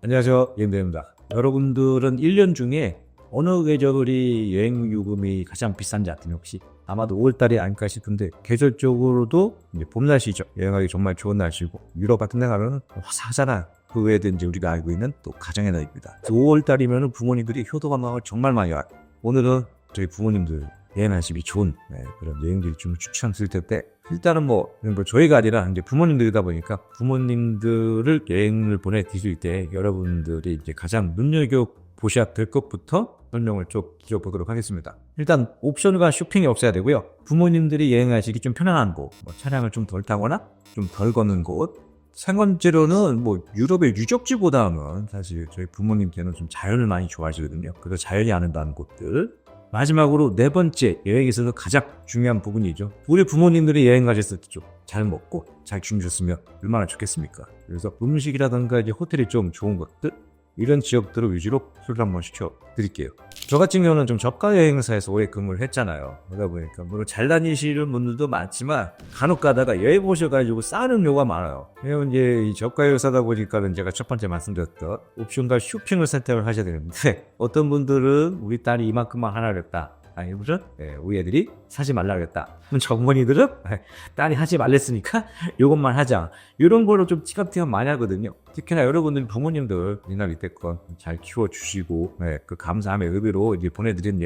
안녕하세요. 임대입니다. 여러분들은 1년 중에 어느 계절이 여행 요금이 가장 비싼지 아세요 혹시? 아마도 5월달이 아닐까 싶은데 계절적으로도 이제 봄 날씨죠. 여행하기 정말 좋은 날씨고 유럽 같은 데 가면 화사하잖아요. 그 외에도 이제 우리가 알고 있는 또 가정의 날입니다. 5월달이면 부모님들이 효도 관광을 정말 많이 와요. 오늘은 저희 부모님들 여행하시기 좋은 네, 그런 여행지를 좀 추천드릴 텐데 일단은 뭐, 뭐 저희가 아니라 이제 부모님들이다 보니까 부모님들을 여행을 보내드릴 때 여러분들이 이제 가장 눈여겨 보셔야 될 것부터 설명을 좀 드려보도록 하겠습니다. 일단 옵션과 쇼핑이 없어야 되고요. 부모님들이 여행하시기 좀 편안한 곳, 뭐 차량을 좀 덜 타거나 좀 덜 걷는 곳. 세 번째로는 뭐 유럽의 유적지보다는 사실 저희 부모님께는 좀 자연을 많이 좋아하시거든요. 그래서 자연이 아름다운 곳들. 마지막으로 네 번째 여행에 있어서 가장 중요한 부분이죠. 우리 부모님들이 여행 가셨을 때 좀 잘 먹고 잘 주무셨으면 얼마나 좋겠습니까? 그래서 음식이라든가 이제 호텔이 좀 좋은 것들 이런 지역들을 위주로 소개를 한번 시켜 드릴게요. 저 같은 경우는 좀 저가 여행사에서 오래 근무를 했잖아요. 그러다 보니까 물론 잘 다니시는 분들도 많지만 간혹 가다가 여행 오셔가지고 싸는 음료가 많아요. 왜냐면 이제 이 저가 여행사다 보니까는 제가 첫 번째 말씀드렸던 옵션과 쇼핑을 선택을 하셔야 되는데 어떤 분들은 우리 딸이 이만큼만 하나랬다. 무슨 예, 우리 애들이 사지 말라 그랬다. 그럼 전문의들은 예, 딸이 하지 말랬으니까 이것만 하자. 이런 거로 좀 티격태격 많이 하거든요. 특히나 여러분들 부모님들 이날 이때껏 잘 키워주시고 예, 그 감사함의 의미로 이제 보내드리는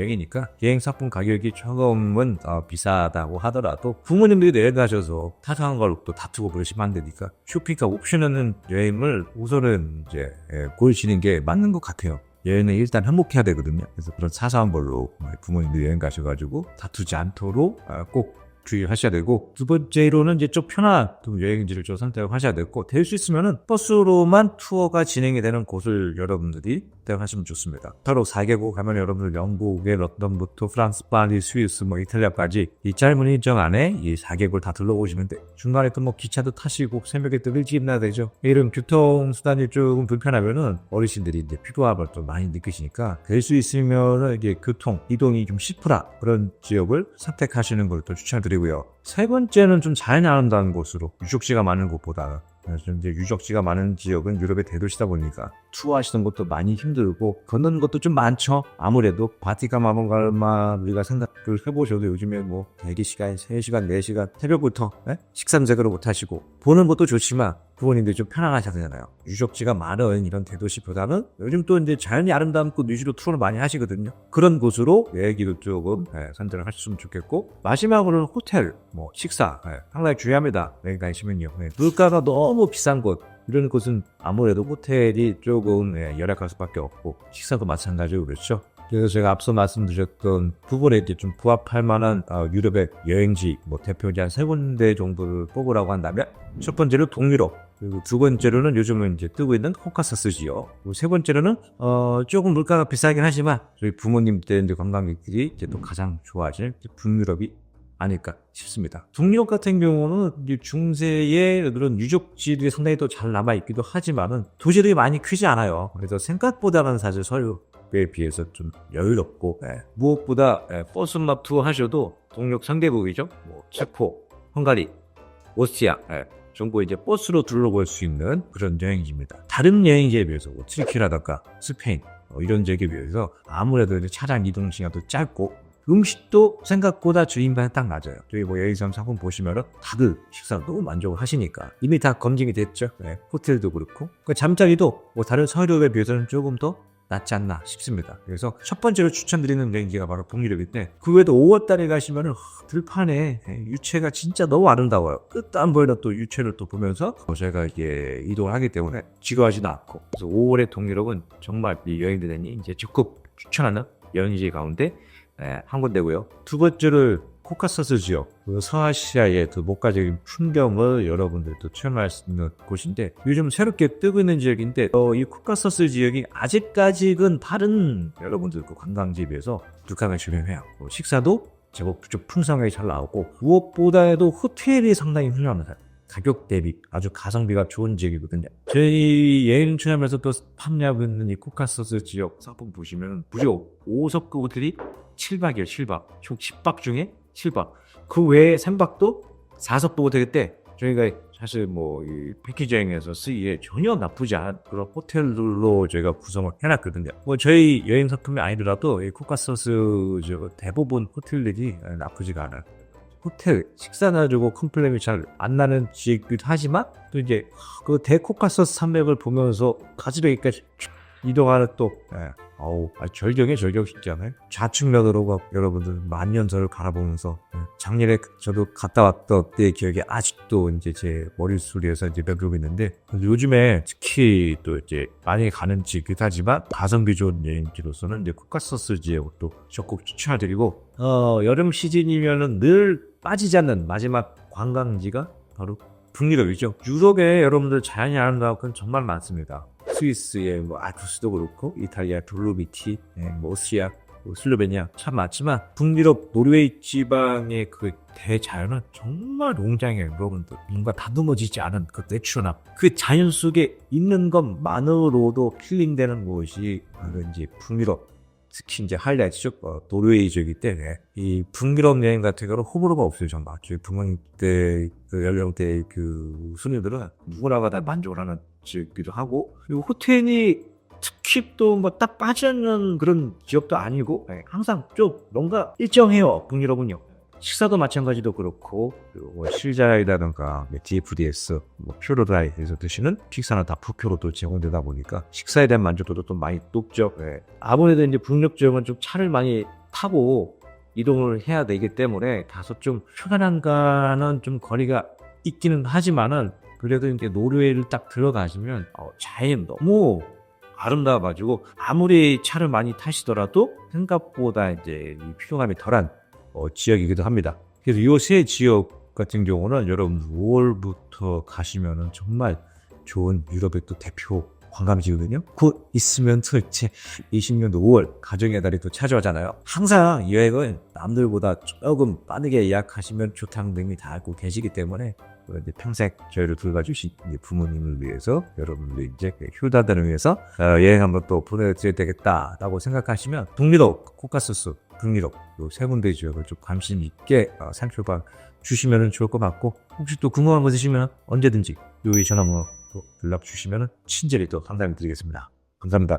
여행 상품 가격이 조금은 어, 비싸다고 하더라도 부모님들이 여행 가셔서 타사한 걸로 또 다투고 그러시면 안 되니까 쇼핑과 옵션 없는 여행을 우선은 이제 예, 고르시는 게 맞는 것 같아요. 여행은 일단 행복해야 되거든요. 그래서 그런 사소한 걸로 부모님들 여행 가셔가지고 다투지 않도록 아, 꼭 주의하셔야 되고 두 번째로는 이제 좀 편한 또 여행지를 좀 선택을 하셔야 되고 될 수 있으면은 버스로만 투어가 진행이 되는 곳을 여러분들이 선택하시면 좋습니다. 바로 4개국 가면 여러분들 영국의 런던부터 프랑스, 파리, 스위스, 뭐 이탈리아까지 이 짧은 일정 안에 이 4개국을 다 둘러보시면 돼. 중간에 또 뭐 기차도 타시고 새벽에 또 일찍 일어나야 되죠. 이런 교통수단이 조금 불편하면은 어르신들이 이제 피로함을 좀 많이 느끼시니까 될 수 있으면은 이게 교통, 이동이 좀 시프라 그런 지역을 선택하시는 걸 또 추천드리고요. 세 번째는 좀 자연이 아름다운 곳으로 유적지가 많은 곳보다 그래서 이제 유적지가 많은 지역은 유럽의 대도시다 보니까 투어하시는 것도 많이 힘들고 걷는 것도 좀 많죠. 아무래도 바티칸 마모갈마 우리가 생각을 해보셔도 요즘에 뭐 대기 시간 3시간, 4시간 새벽부터 예? 식삼색으로 못 하시고 보는 것도 좋지만 부모님들이 좀 편안하시잖아요. 유적지가 많은 이런 대도시보다는 요즘 또 이제 자연이 곳 위주로 투어를 많이 하시거든요. 그런 곳으로 여행기도 조금 예, 선택을 하셨으면 좋겠고 마지막으로는 호텔, 뭐 식사 예, 상당히 중요합니다. 여행 가시면요. 예, 물가가 너무 비싼 곳 이런 곳은 아무래도 호텔이 조금 예, 열악할 수밖에 없고 식사도 마찬가지고 그렇죠. 그래서 제가 앞서 말씀드렸던 부분에 이제 좀 부합할 만한 어, 유럽의 여행지 뭐 대표지 한 세 군데 정도를 뽑으라고 한다면 첫 번째로 동유럽 그리고 두 번째로는 요즘은 이제 뜨고 있는 호카사스 지역 그리고 세 번째로는 어 조금 물가가 비싸긴 하지만 저희 부모님 때 관광객들이 이제 또 가장 좋아하실 북유럽이 아닐까 싶습니다. 동유럽 같은 경우는 중세의 그런 유적지들이 상당히 또 잘 남아 있기도 하지만은 도시들이 많이 크지 않아요. 그래서 생각보다는 사실 서유에 비해서 좀 여유롭고 예, 무엇보다 예, 버스만 투어 하셔도 동력 상대국이죠. 뭐 체코, 헝가리, 오스트리아 예, 정도 이제 버스로 둘러볼 수 있는 그런 여행지입니다. 다른 여행지에 비해서 뭐 트리키라든가 스페인 어, 이런 지역에 비해서 아무래도 차량 이동 시간도 짧고 음식도 생각보다 주인반에 딱 맞아요. 저희 뭐 여행선 상품 보시면은 다들 식사를 너무 만족을 하시니까 이미 다 검증이 됐죠. 네, 호텔도 그렇고 그 잠자리도 뭐 다른 서유럽에 비해서는 조금 더 낫지 않나 싶습니다. 그래서 첫 번째로 추천드리는 여행지가 바로 북유럽인데 그 외에도 5월 달에 가시면은 하, 들판에 예, 유채가 진짜 너무 아름다워요. 끝도 안 보이는 또 유채를 또 보면서 뭐 저희가 이게 이동을 하기 때문에 지루하지도 않고 그래서 5월의 동유럽은 정말 이 여행대단이 이제 적극 추천하는 여행지 가운데 예, 한 군데고요. 두 번째를 코카서스 지역, 그 서아시아의 그 목가적인 풍경을 여러분들도 체험할 수 있는 곳인데 요즘 새롭게 뜨고 있는 지역인데 어, 이 코카서스 지역이 아직까지는 다른 여러분들 그 관광지에 비해서 북한을 주변해요. 어, 식사도 제법 좀 풍성하게 잘 나오고 무엇보다도 호텔이 상당히 훌륭합니다. 가격 대비 아주 가성비가 좋은 지역이거든요. 저희 여행 추천하면서 또 판매하고 있는 이 코카서스 지역 상품 보시면 무려 5석급 호텔이 7박이에요, 7박. 총 10박 중에 7박. 그 외에 3박도 4석급 호텔 때 저희가 사실 뭐 이 패키지 여행에서 쓰기에 전혀 나쁘지 않은 그런 호텔들로 저희가 구성을 해놨거든요. 뭐 저희 여행 상품이 아니더라도 이 코카소스 저 대부분 호텔들이 나쁘지가 않아요. 호텔 식사나 주고 컴플레인이 잘 안 나는 지역이기도 하지만 또 이제 그 대코카소스 산맥을 보면서 가지배기까지 쭉 이동하는 또 예. 어우 아, 절경에 절경 있잖아요 좌측면으로 막 여러분들 만년설을 바라보면서 예. 작년에 저도 갔다 왔던 때 기억이 아직도 이제 제 머릿속에서 이제 맴돌고 있는데 요즘에 특히 또 이제 많이 가는 하지만 가성비 좋은 여행지로서는 이제 코카소스 지역도 적극 추천드리고 어 여름 시즌이면은 늘 빠지지 않는 마지막 관광지가 바로 북유럽이죠. 유럽에 여러분들 자연이 아름다운 건 정말 많습니다. 스위스의 뭐 아투스도 그렇고 이탈리아 돌로미티, 예, 뭐 오스트리아, 뭐 슬로베니아 참 많지만 북유럽 노르웨이 지방의 그 대자연은 정말 웅장해요. 여러분들 뭔가 다듬어지지 않은 그 내추럴함 그 자연 속에 있는 것만으로도 힐링되는 곳이 바로 이제 북유럽 특히 이제 하이라이트죠. 어, 노르웨이 지역이기 때문에 이 북유럽 여행 같은 경우는 호불호가 없어요. 정말 저희 북방대 그 연령대 그 순위들은 누구나가 다 만족을 하는 지역이기도 하고 그리고 호텔이 특히 또 뭐 딱 빠지는 그런 지역도 아니고 예, 항상 좀 뭔가 일정해요. 북유럽은요. 식사도 마찬가지도 그렇고 뭐 실자이라든가 뭐 DFDS, 뭐 퓨로다이에서 드시는 식사는 다또 제공되다 보니까 식사에 대한 만족도도 좀 많이 높죠. 예. 아무래도 이제 북녘 지역은 좀 차를 많이 타고 이동을 해야 되기 때문에 다소 좀 편안한가는 좀 거리가 있기는 하지만은 그래도 이제 노르웨이를 딱 들어가시면 어, 자연 너무 아름다워가지고 아무리 차를 많이 타시더라도 생각보다 이제 이 피로감이 덜한 어, 지역이기도 합니다. 그래서 이세 지역 같은 경우는 여러분 5월부터 가시면은 정말 좋은 유럽의 또 대표 관광지거든요. 곧 있으면 도대체 20년도 5월 가정의 달이 또 찾아오잖아요. 항상 여행은 남들보다 조금 빠르게 예약하시면 좋다는 등이 다 알고 계시기 때문에 그 이제 평생 저희를 돌봐주신 부모님을 위해서 여러분들 이제 그 효다들을 위해서 어, 여행 한번 또 보내드려야 되겠다라고 생각하시면 북유럽, 코카소스, 북유럽 요세 군데 지역을 좀 관심 있게 어, 살펴봐 주시면 좋을 것 같고 혹시 또 궁금한 거 있으시면 언제든지 여기 전화번호 또 연락 주시면 친절히 또 상담해 드리겠습니다. 감사합니다.